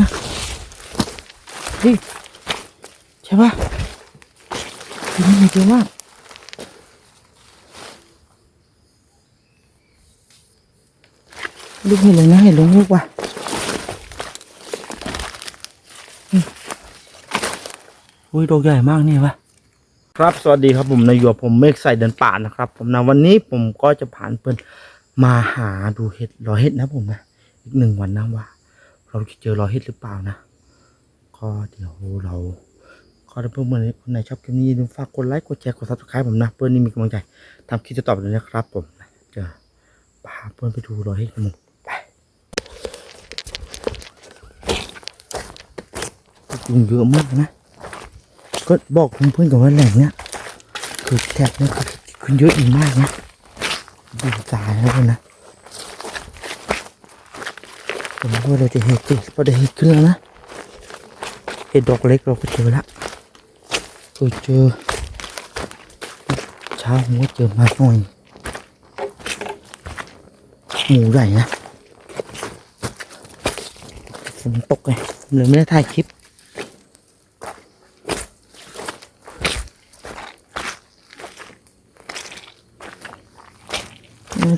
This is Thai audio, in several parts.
นะนี่ใช่ปะที่นี่เยอะมากลูกเห็นเลยนะเห็นลงลูกว่ะอุ้ยดอกใหญ่มากนี่วะครับ สวัสดีครับผมนายหยวผมเมฆใส่เดินป่านะครับผมนะวันนี้ผมก็จะผ่านเปินมาหาดูเห็ดรอเห็ดนะผมนะ อีกหนึ่งวันนะว่า เราจะเจอรอเห็ดหรือเปล่านะ ก็เดี๋ยวเราก็ถ้าเพื่อนๆคนไหนชอบคลิปนี้อย่าลืมฝากกดไลค์ กดแชร์ กดซับสไครต์ผมนะ เพื่อนนี่มีกำลังใจทำคลิปจะตอบเลยนะครับผมนะจะพาเพื่อนไปดูรอเห็ดกันมึงยุงเยอะมากนะ ก็บอกเพื่อนๆกับว่าแหล่งเนี้ยคือแถบเนี้ยคือขึ้นเยอะอีกมากนะดูตายแล้วด้วยนะ ผมว่าเราจะเห็ดติพอได้เห็ดขึ้นแล้วนะ เห็ดดอกเล็กเราก็เจอละเคยเจอเช้าผมก็เจอมาหน่อยหมูใหญ่นะฝนตกไงเลยไม่ได้ถ่ายคลิป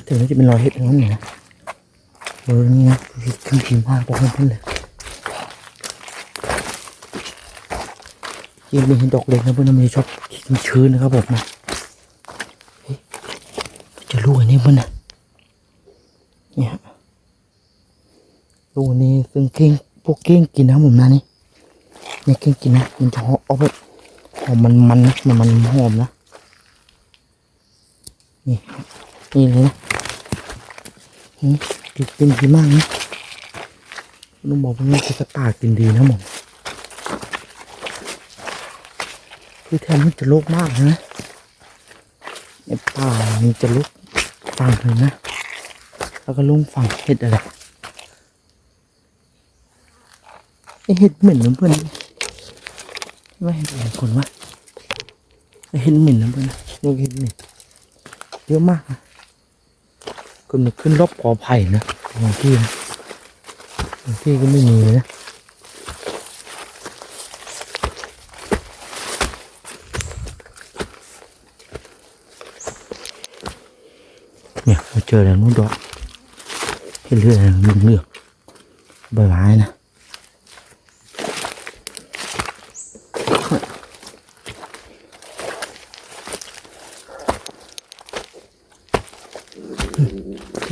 ถึงจะเป็นรอยเห็ดนั่นนี่นะ เออนี่นะขึ้นพิมพ์มากบอกเพื่อนเลยยังมีเห็นดอกเล็กนะเพื่อนมันจะชอบชื้นนะครับผมนะจะลูกอันนี้เพื่อนนะเนี่ยลูกอันนี้ซึ่งเก้งพวกเก้งกินนะผมนะนี่เนี่ยเก้งกินนะมันจะหอมเอาแบบหอมมันมันนะมันมันหอมนะนี่นี่เลยนะ กินกินดีมากนะลุงบอกว่านี่คือสตาร์กินดีนะหมอคือแทนมันจะลกมากนะในป่ามันจะลุกฝั่งเลยนะ แล้วก็ลุงฝั่งเห็ดอะไรไอเห็ดเหม็นนะเพื่อนไม่เห็นอะไรคนวะไอเห็ดเหม็นนะเพื่อนลูกเห็ดเหม็นเยอะมากนะ ก็มันขึ้นรอบกอไผ่นะบางที่นะบางที่ก็ไม่มีเลยนะเนี่ยเราเจอแล้วนู้นดอกเห็นเลือดเหลืองเหลืองใบไม้นะ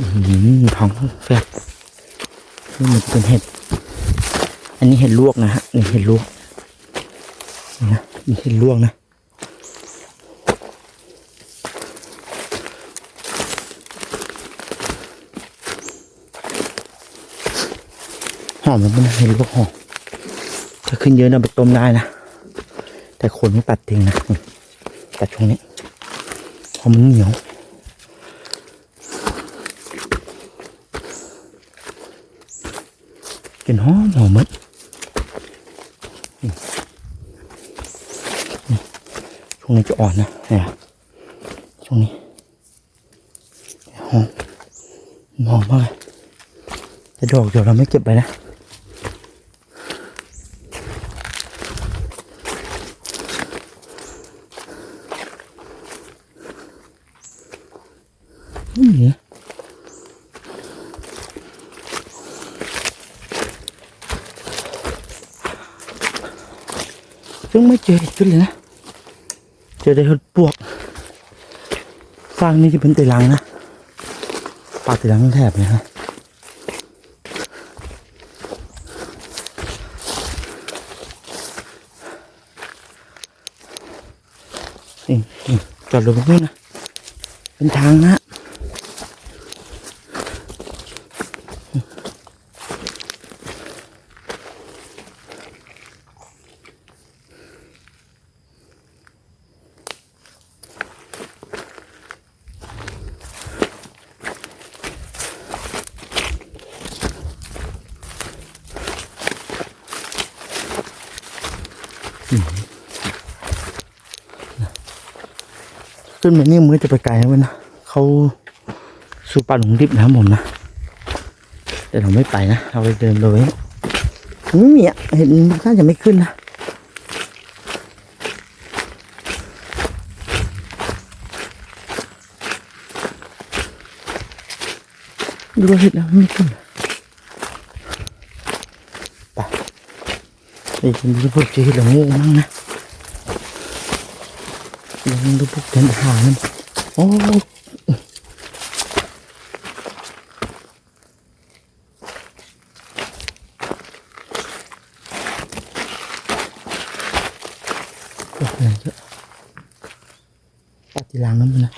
อื ท้องแฟบนี่มันเป็นเห็ด อันนี้เห็ดลวกนะฮะนี่เห็ดลวกนี่นะนี่เห็ดลวกนะหอมมันนเห็ดลวกหอมถ้าขึ้นเยอะนะไปต้มได้นะ แต่คนไม่ตัดทิ้งนะ ตัดช่วงนี้เพราะมันเหนียว กินหอมหอมมัดนี่นี่ช่วงนี้จะอ่อนนะเนี่ยช่วงนี้หอมหอมมากเลยแต่ดอกเดี๋ยวเราไม่เก็บไปนะนี่ ซึ่งไม่เจอเห็ดขึ้นเลยนะ เจอได้เห็ดปวกฟางนี่จะเป็นตีลังนะป่าตีลังแถบเลยฮะนี่จอดรถตรงนี้นะ เป็นทางนะ ขึ้นไปนี่มือจะไปไกลนะเว้ยนะเขาสู่ป่าหลงดิบนะครับผมนะแต่เราไม่ไปนะเราไปเดินโดยไม่มีอะเห็นน่าจะไม่ขึ้นนะดูเห็ดแล้วไม่ขึ้นไปเดี๋ยวผมจะพวกจะเห็ดละโงูมั่งนะ ลองดูพวกเดินหามันโอ้พวกอะไรเยอะปฏิลังน้ำมันนะ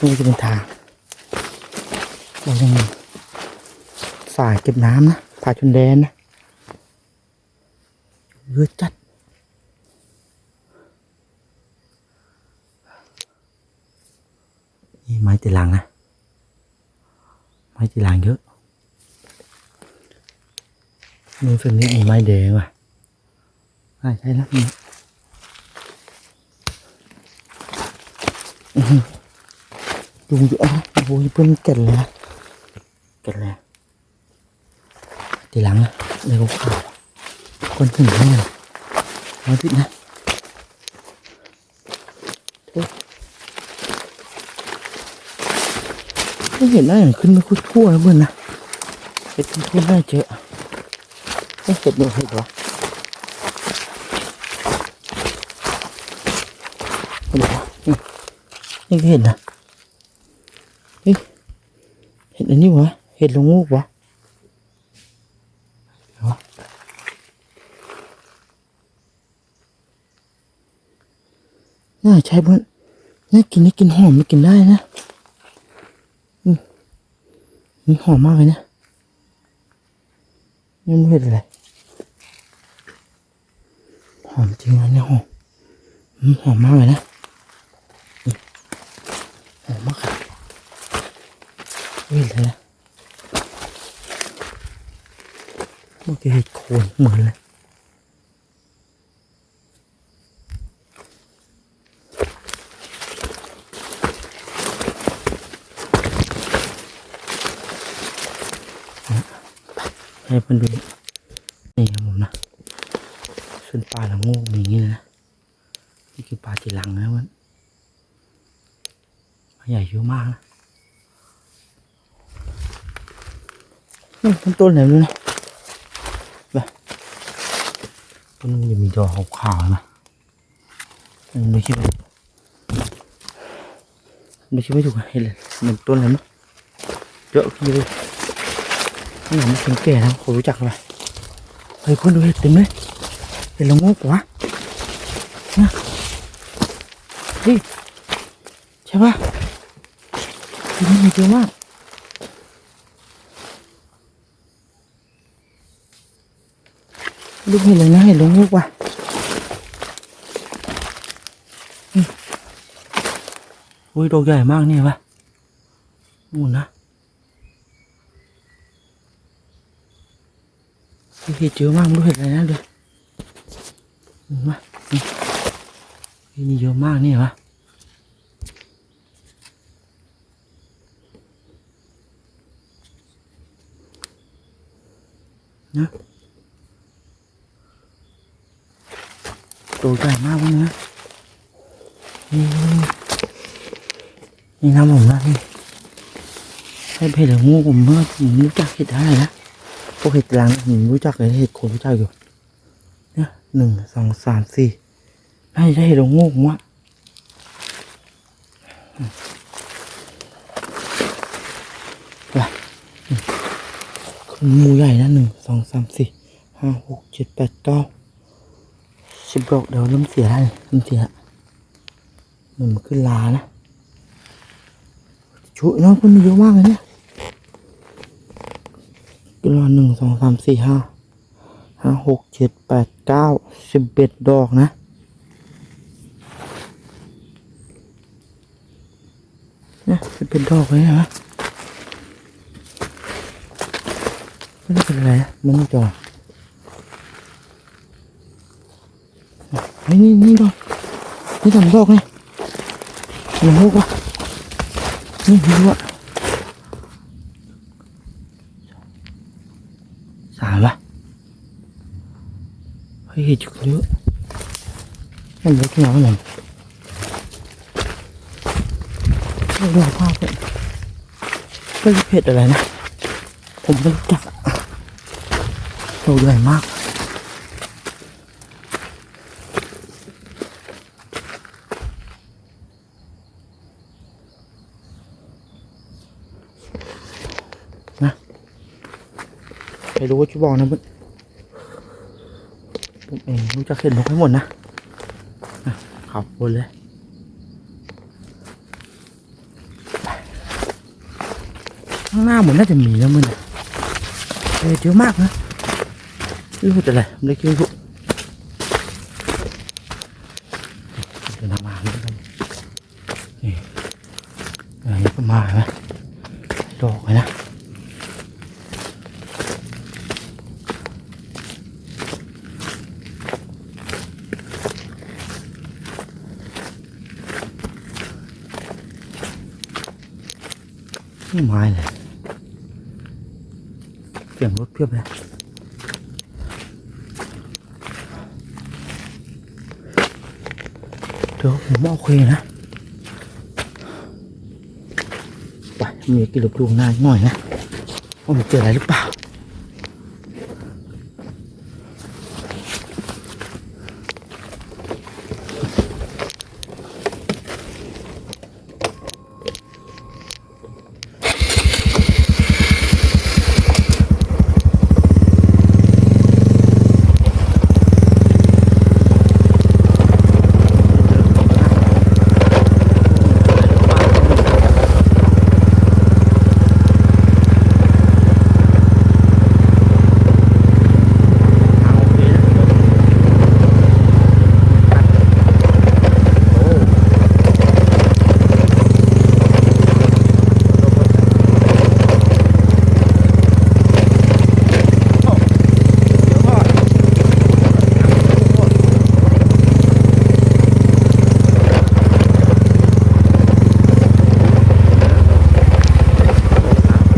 นี่จะเป็นทางเรายังฝ่ายเก็บน้ำนะฝ่ายชนแดนนะ เยอะจัด นี่ไม้ตีลังนะ ไม้ตีลังเยอะนี่ฝั่งนี้มีไม้แดงว่ะใช่ใช่แล้วนี่ดูเยอะนะโอ้ยเพิ่งเกิดเลยนะเกิดเลยตีลังนะเลยก็ขาว คนถึงให้เลยเอาทินะไม่เห็นได้อย่างขึ้นไม่ค่อยทั่วนะเพื่อนนะเห็ดทั่วได้เจอไอ้เห็ดเนี่ยเห็ดวะเห็ดวะนี่นี่เห็ดนะเฮ้ยเห็ดอันนี้วะเห็ดลงงูกวะไหนวะ น่าใช่เพื่อนน่ากินน่ากินหอมไม่กินได้นะนี่หอมมากเลยนะนี่มันเห็ดอะไรหอมจริงนะเนี่ยหอมอืมหอมมากเลยนะหอมมากเลยเฮ้ยอะไรนะโอเคเห็ดโคนเหมือนเลย ให้เพื่อนดูนี่ครับผมนะส่วนปลาละโงูอย่างนี้นะนี่คือปลาจีหลังนะมันปลาใหญ่เยอะมากนะนี่มันต้นไหนไม่รู้นะแบบมันจะมีดอกขาวๆนะมันไม่คิดว่าไม่คิดไม่ถูกเห็นเลยมันต้นอะไรมั้งเยอะขึ้นเลย นี่มันเป็นแก่นะคนรู้จักไหมเฮ้ยเพื่อนดูเห็ดเต็มเลยเห็ดละโงกวะนะเฮ้ยใช่ปะที่นี่มีเยอะมากลูกเห็ดเลยนะเห็ดละโงกว่ะอุ้ยดอกใหญ่มากเนี่ยวะนู่นนะ เห็ดเยอะมากไม่รู้เห็ดอะไรนะเดี๋ยมาน,นี่เห็ดนี่เยอะมากนี่เหรอนะตัวใหญ่มากเลยนะนี่นี่นะผมนะนี่ให้เพจหรืองูผมเมื่อผมรู้จักเห็ดอะไรนะ พวกเห็ดรังผมรู้จักเลยเห็ดโคนรู้จักอยู่เนี่ยหนึ่งสองสามสี่น่าจะใช่เห็ดละโงูผมว่าไปคนหมูใหญ่นะหนึ่งสองสามสี่ห้าหกเจ็ดแปดเก้าสิบดอกเดี๋ยวเริ่มเสียแล้วเริ่มเสียเหมือนมันขึ้นลานะชุยเนาะคนมีเยอะมากเลยเนี่ย ก็รอหนึ่งสองสามสี่ห้าห้าหกเจ็ดแปดเก้าสิบเอ็ดดอกนะ เนี่ยสิบเอ็ดดอกเลยนะไม่ได้เป็นอะไรมันไม่จอเฮ้นี่นี่ดอกนี่สามดอกนี่หนึ่งลูกวะนี่นี่วะ สามวะเฮ้ยจุดเยอะมันเยอะขึ้นมาหน่อยไม่รู้ภาพเลยไม่รู้เผ็ดอะไรนะ ผมไม่รู้จักอะตัวใหญ่มาก ไปรู้ว่าจะบอกนะมึงผมเองรู้จะเห็นนกให้หมดนะขับบนเลยข้างหน้าเหมือนน่าจะมีแล้วมึงเออเยอะมากนะไม่รู้จะอะไรไม่ได้คิดว่าเดินมาแล้วกันนี่อะไรก็มาไหมดอกเลยนะ นี่ไม้เลย เสียงรถเพียบเลยเดี๋ยวผมว่าโอเคนะไปมีกิโลกรูหน้าหน่อยนะว่ามันเจออะไรหรือเปล่า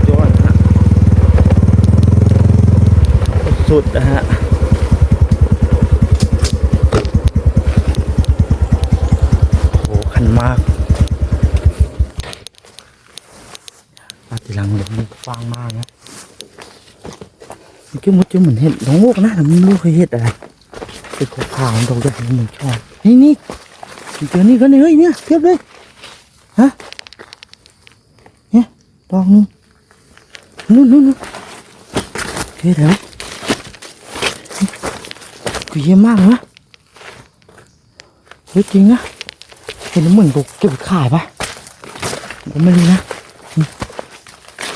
ยอดนะสุดนะฮะ โอ้คันมากปาติลังเลยมันกว้างมากนะเมดจะเหมือนเห็ดน้องโมกนะแต่ไม่รู้เคยเห็ดอะไรเป็นขาวๆตรงนี้ผมชอบนี่นี่เจอนี่ก็เนี่ยเฮ้ยเนี่ยเทียบเลยฮะเนี่ยดอกนึงนู่นนู่นนู่นเฮ้ยเดี๋ยวกูเยี่ยมมากเลยนะเฮ้ยจริงนะเห็นเหมือนกูเก็บขายปะผมไม่รู้นะ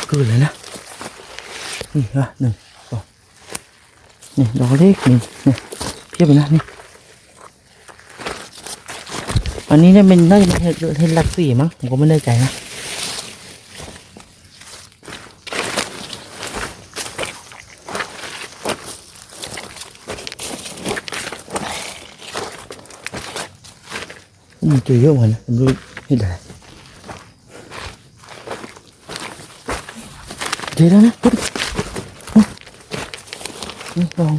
เกิดเลยนะนี่ฮะหนึ่ง นี่ดอกเล็กนี่นี่เพียบเลยนะนี่อันนี้เนี่ยมันน่าจะเป็นเห็ดเห็ดหลักสี่มั้งผมก็ไม่แน่ใจนะมันเจอเยอะเหมือนกันนะผมไม่รู้เห็นอะไรเจอแล้วนะปุ๊บปุ๊บ นี่ลอง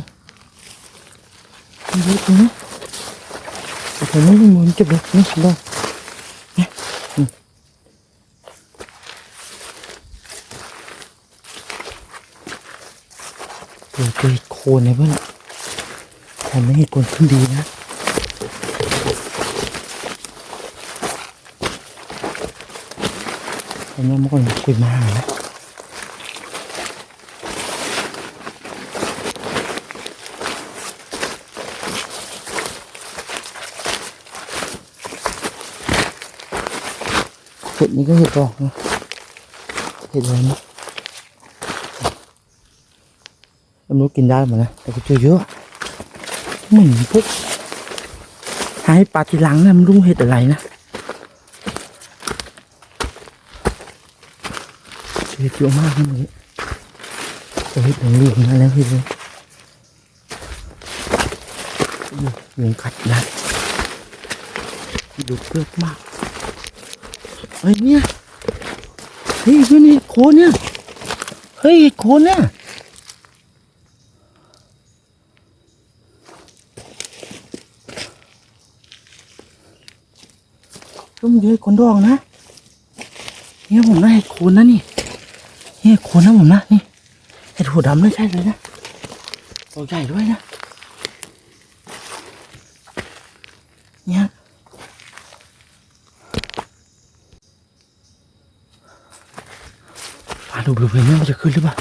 นี่ดูนะแต่ผมไม่รู้มันเจ็บเลยนี่ลองนี่อืมเจอเจอโคนเลยเพื่อนแต่ไม่เห็นคนขึ้นดีนะผมยังไม่ก่อนคุยมาหานะ เห็ดนี้ก็เห็ดดอกนะเห็ดอะไรนะไม่รู้กินได้หมดนะแต่ก็เจอเยอะเหมือนพวกหาให้ปลาทีหลังนะมันรู้เห็ดอะไรนะเห็ดเยอะมากนะมึงเห็ดเหลืองเหลืองมาแล้วเห็ดเลยเหลืองกัดนะดูเปลือกมาก เฮ้ยเนี่ยเฮ้ยเพื่นี่โคนเนี่ยเฮ้ยโคนเนี่ยต้มเดือดคนดองนะเนี่ยผมนะเห็ดโคนนะนี่เนี่ยโคนนะผมนะนี่เห็ดหูดำไม่ใช่เลยนะตัวใหญ่ด้วยนะ มาดูบริเวณนี้มันจะขึ้นหรือเปล่า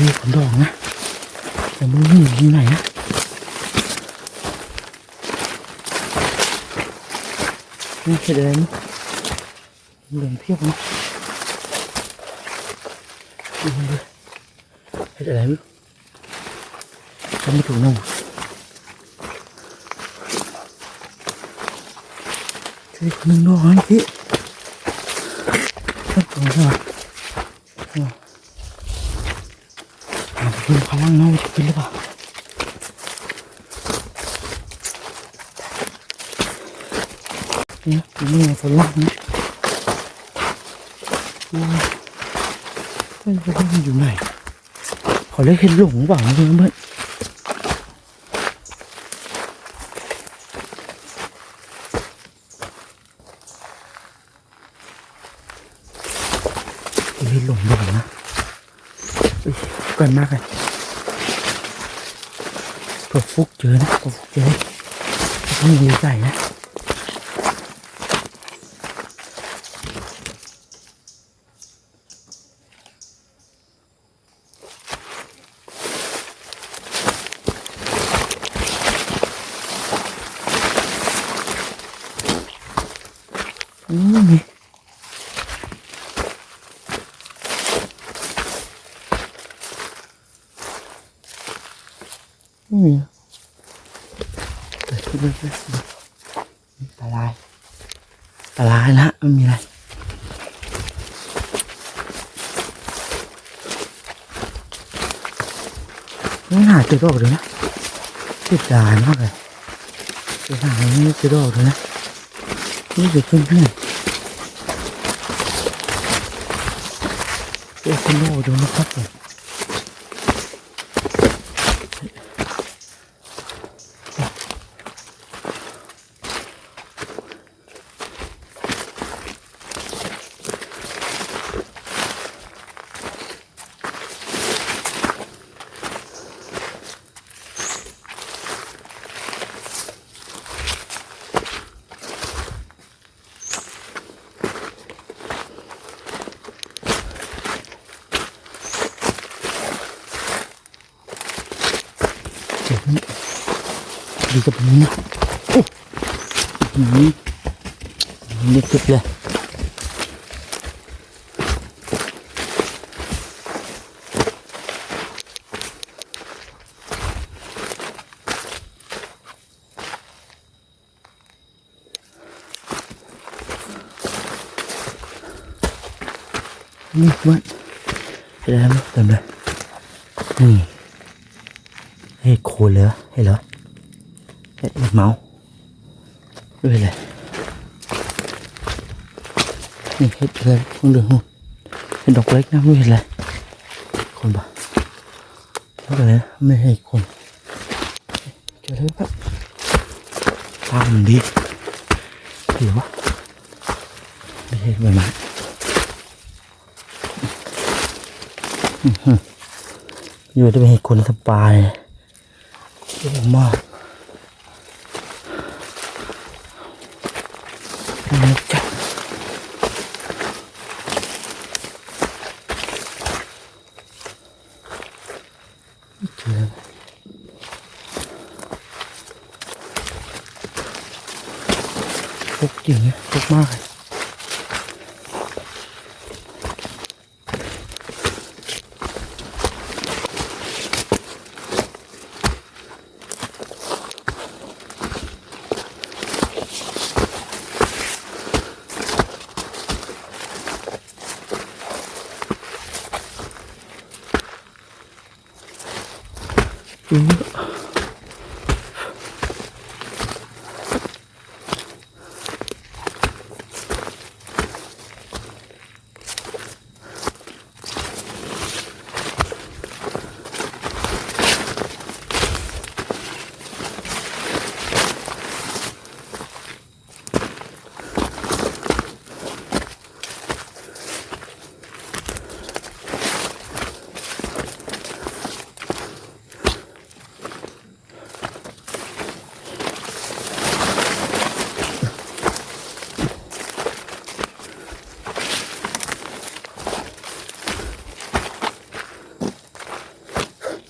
เจ๊เจ๊ขนดอกนะแต่มือหนูอยู่ไหนนะนี่เห็ดอะไรมั้งเหลืองเพียบนะดูดูเห็ดอะไรมั้งจำไม่ถูกน้องเจ๊คนหนึ่งดอกนะพี่ต้องตรงใช่ไหม อ่าคุณพลังเงจะขึ้นหรือเปล่าเนี่ยนี่ฝนล่างนะว้าวม่รู้ว่ามันอยู่ไหนขอเรียกเห็นหลงหรือเปล่าเพื่อนเพื่อนเห็นหลงหรือเปล่านะ อุ๊ยเกินมากเลยตัวฟุกเจอนะตัวฟุกเจอนี่ดีใจนะอืม ไม่มีเปิดขึ้นเลยตาลายตาลายละไม่มีอะไรไม่หาจุดออกเลยนะจุดดายมากเลยจุดหาไม่จุดออกเลยนะนี่จะขึ้นเพื่อนเดี๋ยวขึ้นโลดูนะครับผม เจ็บนี่ดีกับนี้นะโอ้ย นี่คึบเลยนี่มันเห็นอะไรมั้ยเต็มเลย นี่เห็นเหรอเฮ้ยเมาส์ไม่เป็นไรนี่เห็ดอะไรมึงดูมึงเห็ดดอกเล็กนะไม่เป็นไรคนปะไม่เป็นไรไม่ให้คนเจอเลยครับตามดีเดี๋ยววะไม่ใช่ใบไม้อื้อหืออยู่จะไปให้คนสบายเยอะมากนี่จ้ะไม่เจอฟุกจ ริงเนี่ยฟุกมากเลย อือ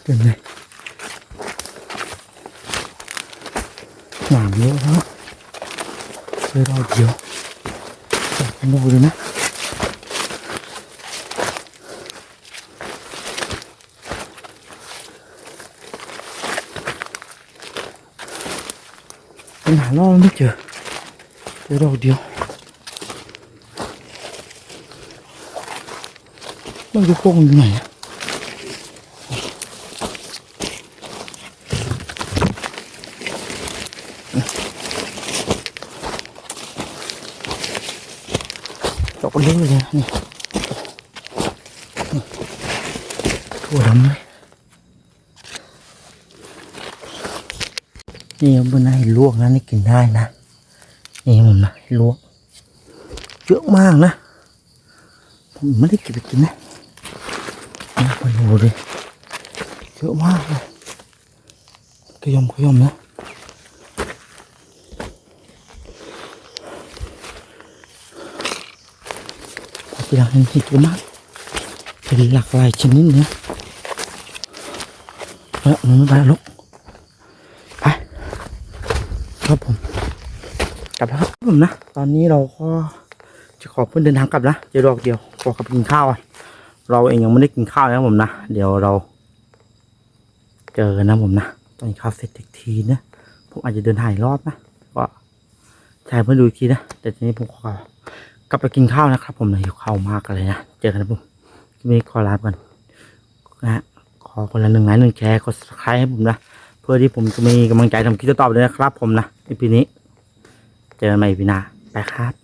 เป็นไงหนามเยอะฮะ เลยรอบเดียวจับดูเลยนะเป็นหารอบไม่ เจอเจอดอกเดียวมันจะโค้ยู่ไหนอะดอกเลยนี่ถั่วดำเลยนี่บนไหนลวกนะนี่กินได้นะนี่ผมนะลวกเยอะมากนะผมไม่ได้เก็บไปกินนะมาดูดิเยอะมากเลยขยำขยำนะ หลังเห็นเห็ดมาก เป็นหลากหลายชนิดนะเออมันไม่ไปลูกไปครับผม กลับแล้วครับผมนะ ตอนนี้เราก็จะขอเพื่อนเดินทางกลับนะเจอดอกเดียวขอกลับกินข้าวอะเราเองยังไม่ได้กินข้าวนะผมนะ เดี๋ยวเรา เจอกันนะผมนะตอนกินข้าวเสร็จอีกทีนะ ผมอาจจะเดินถ่ายรอบนะ ก็ถ่ายเพื่อดูอีกทีนะ แต่ทีนี้ผมขอ กลับไปกินข้าวนะครับ ผมนะหิวข้าวมากเลยนะ เจอกันนะผมทีนี้ขอลาไปก่อนนะฮะขอคนละหนึ่งไลค์หนึ่งแชร์กด subscribe ให้ผมนะ เพื่อที่ผมจะมีกำลังใจทำคลิปต่อไปเลยนะครับ ผมนะในปีนี้ เจอกันใหม่ปีหน้าไปครับ